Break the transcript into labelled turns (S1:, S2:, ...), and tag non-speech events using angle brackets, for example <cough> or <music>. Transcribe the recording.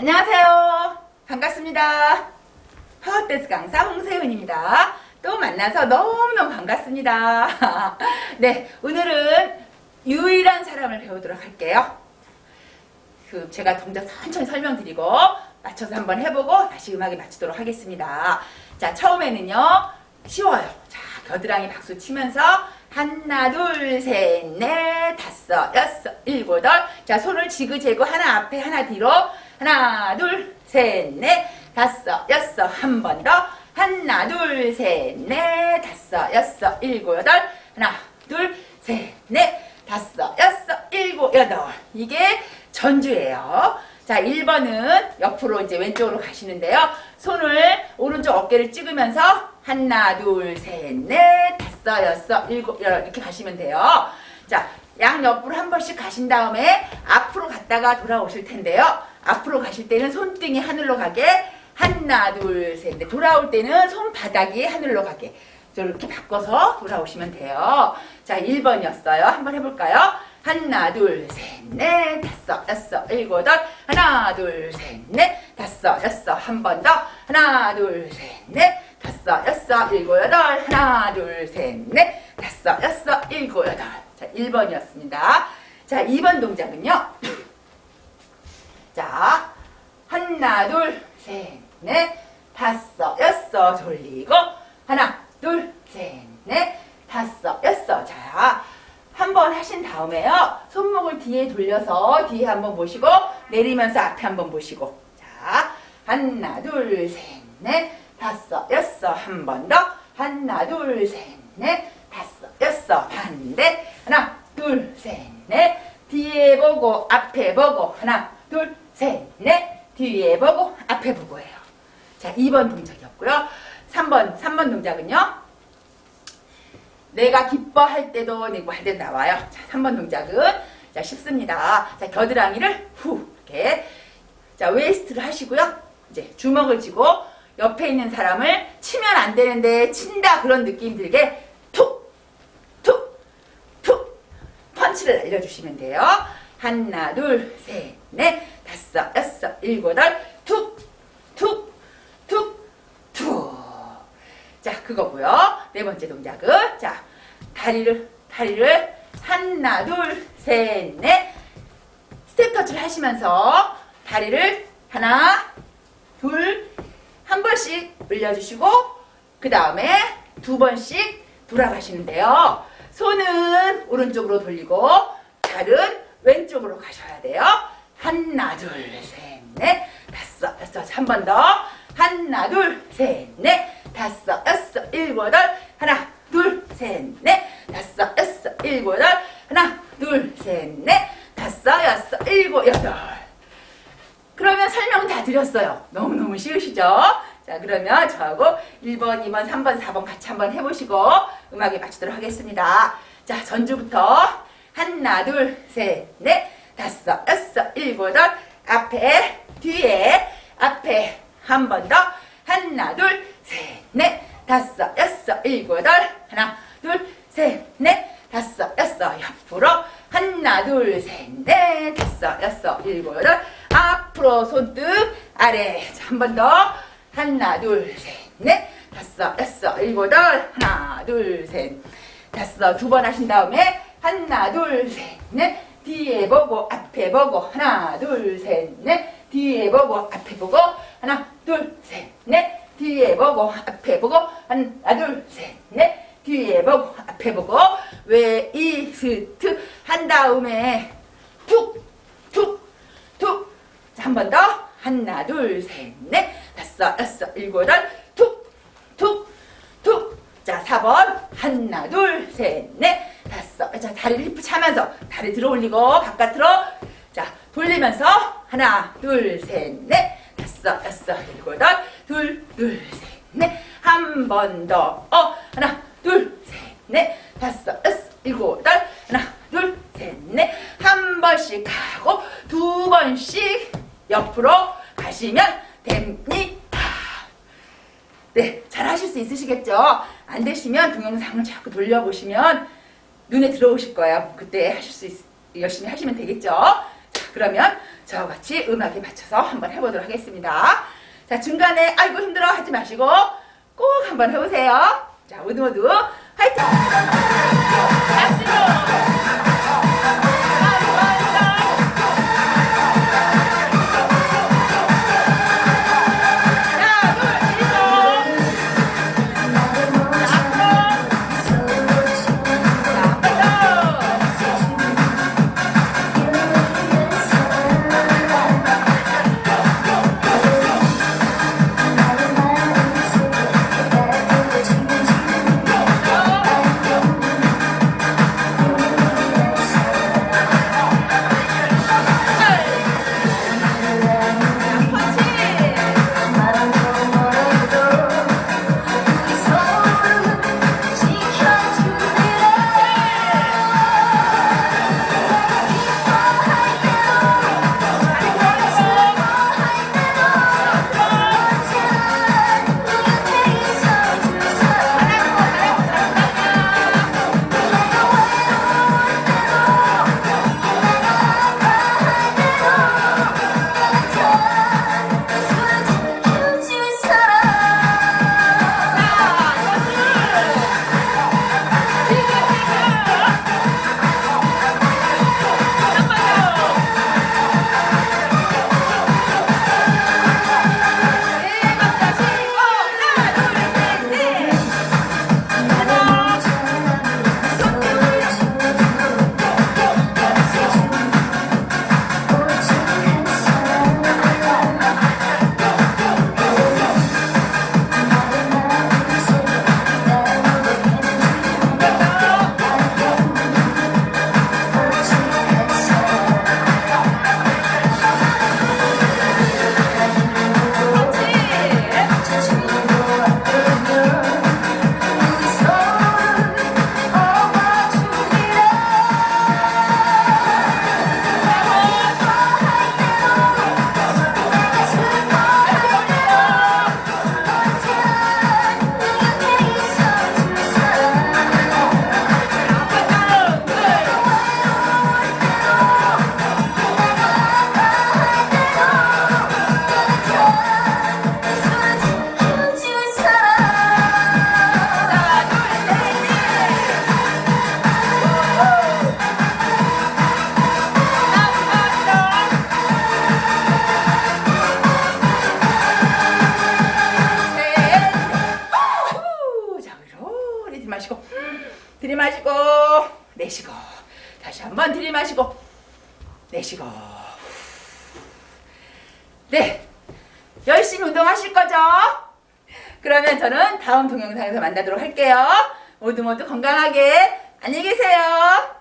S1: 안녕하세요. 반갑습니다. 파워댄스 강사 홍세윤입니다. 또 만나서 너무너무 반갑습니다. <laughs> 네, 오늘은 유일한 사람을 배우도록 할게요. 그 제가 동작 천천히 설명드리고 맞춰서 한번 해보고 다시 음악에 맞추도록 하겠습니다. 자, 처음에는요. 쉬워요. 자, 겨드랑이 박수 치면서 하나, 둘, 셋, 넷, 다섯, 여섯, 일곱, 여덟. 자, 손을 지그재그 하나 앞에 하나 뒤로 하나, 둘, 셋, 넷, 다섯, 여섯. 한 번 더. 하나, 둘, 셋, 넷, 다섯, 여섯, 일곱, 여덟. 하나, 둘, 셋, 넷, 다섯, 여섯, 일곱, 여덟. 이게 전주예요. 자, 1번은 옆으로 이제 왼쪽으로 가시는데요. 손을 오른쪽 어깨를 찍으면서 하나, 둘, 셋, 넷, 다섯, 여섯, 일곱, 여덟 이렇게 가시면 돼요. 자, 양 옆으로 한 번씩 가신 다음에 앞으로 갔다가 돌아오실 텐데요. 앞으로 가실 때는 손등이 하늘로 가게 하나, 둘, 셋, 넷. 돌아올 때는 손바닥이 하늘로 가게. 이렇게 바꿔서 돌아오시면 돼요. 자, 1번이었어요. 한번 해볼까요? 하나, 둘, 셋, 넷, 다섯, 여섯, 일곱, 여덟. 하나, 둘, 셋, 넷, 다섯, 여섯. 한 번 더. 하나, 둘, 셋, 넷, 다섯, 여섯, 일곱, 여덟. 하나, 둘, 셋, 넷, 다섯, 여섯, 일곱, 여덟. 자, 1번이었습니다. 자, 2번 동작은요. 자, 하나, 둘, 셋, 넷, 다섯, 여섯 돌리고 하나, 둘, 셋, 넷, 다섯, 여섯. 자, 한 번 하신 다음에요. 손목을 뒤에 돌려서 뒤에 한번 보시고 내리면서 앞에 한번 보시고. 자, 하나, 둘, 셋, 넷, 다섯, 여섯. 한 번 더. 하나, 둘, 셋, 넷, 다섯, 여섯. 반대. 하나, 둘, 셋, 넷. 뒤에 보고 앞에 보고 하나, 둘, 셋, 넷. 뒤에 보고 앞에 보고예요. 자, 2번 동작이었고요. 3번, 3번 동작은요. 내가 기뻐할 때도 내고 할 때도 나와요. 자, 3번 동작은 자, 쉽습니다. 자, 겨드랑이를 후 이렇게 자, 웨이스트를 하시고요. 이제 주먹을 쥐고 옆에 있는 사람을 치면 안 되는데 친다 그런 느낌 들게 툭, 툭, 툭 펀치를 날려주시면 돼요. 하나, 둘, 셋, 넷, 다섯, 여섯, 일곱, 여덟, 툭, 툭, 툭, 툭. 자, 그거고요. 네 번째 동작은 자, 다리를 다리를 하나, 둘, 셋, 넷 스텝 터치를 하시면서 다리를 하나, 둘, 한 번씩 올려주시고 그 다음에 두 번씩 돌아가시는데요. 손은 오른쪽으로 돌리고 발은 왼쪽으로 가셔야 돼요. 하나, 둘, 셋, 넷, 다섯, 여섯, 한 번 더. 하나, 둘, 셋, 넷, 다섯, 여섯, 일곱, 여덟. 하나, 둘, 셋, 넷, 다섯, 여섯, 일곱, 여덟. 하나, 둘, 셋, 넷, 다섯, 여섯, 일곱, 여덟. 그러면 설명 다 드렸어요. 너무너무 쉬우시죠? 자, 그러면 저하고 1번, 2번, 3번, 4번 같이 한번 해보시고 음악에 맞추도록 하겠습니다. 자, 전주부터 하나, 둘, 셋, 넷, 다섯, 여섯, 일곱, 여덟. 앞에, 뒤에, 앞에 한 번 더. 하나, 둘, 셋, 넷, 다섯, 여섯, 일곱, 여덟. 하나, 둘, 셋, 넷, 다섯, 여섯. 옆으로. 하나, 둘, 셋, 넷, 다섯, 여섯, 일곱, 여덟. 앞으로 손등 아래. 한 번 더. 하나, 둘, 셋, 넷, 다섯, 여섯, 일곱, 여덟. 하나, 둘, 셋, 다섯. 두 번 하신 다음에 하나, 둘, 셋, 넷. 뒤에 보고 앞에 보고 하나, 둘, 셋, 넷. 뒤에 보고 앞에 보고 하나, 둘, 셋, 넷. 뒤에 보고 앞에 보고 하나, 둘, 셋, 넷. 뒤에 보고 앞에 보고 웨이스트 한 다음에 툭, 툭, 툭. 한번 더. 하나, 둘, 셋, 넷, 다섯, 여섯, 일곱, 여덟. 툭, 툭, 툭. 자, 4번. 하나, 둘, 셋, 넷, 다섯. 자, 다리를 힙 차면서 다리 들어 올리고 바깥으로. 자, 돌리면서 하나, 둘, 셋, 넷, 다섯, 여섯, 일곱, 여덟. 둘, 둘, 셋, 넷. 한 번 더. 어, 하나, 둘, 셋, 넷, 다섯, 여섯, 일곱. 하나, 둘, 셋, 넷. 한 번씩 하고 두 번씩 옆으로 가시면 됩니다. 네, 잘 하실 수 있으시겠죠? 안 되시면 동영상을 자꾸 돌려보시면 눈에 들어오실 거예요. 그때 하실 수 있, 열심히 하시면 되겠죠? 자, 그러면
S2: 저와 같이 음악에 맞춰서 한번 해보도록 하겠습니다. 자, 중간에 아이고 힘들어 하지 마시고 꼭 한번 해보세요. 자, 모두 모두 쉬고. 네, 열심히 운동하실 거죠? 그러면 저는 다음 동영상에서 만나도록 할게요. 모두 모두 건강하게 안녕히 계세요.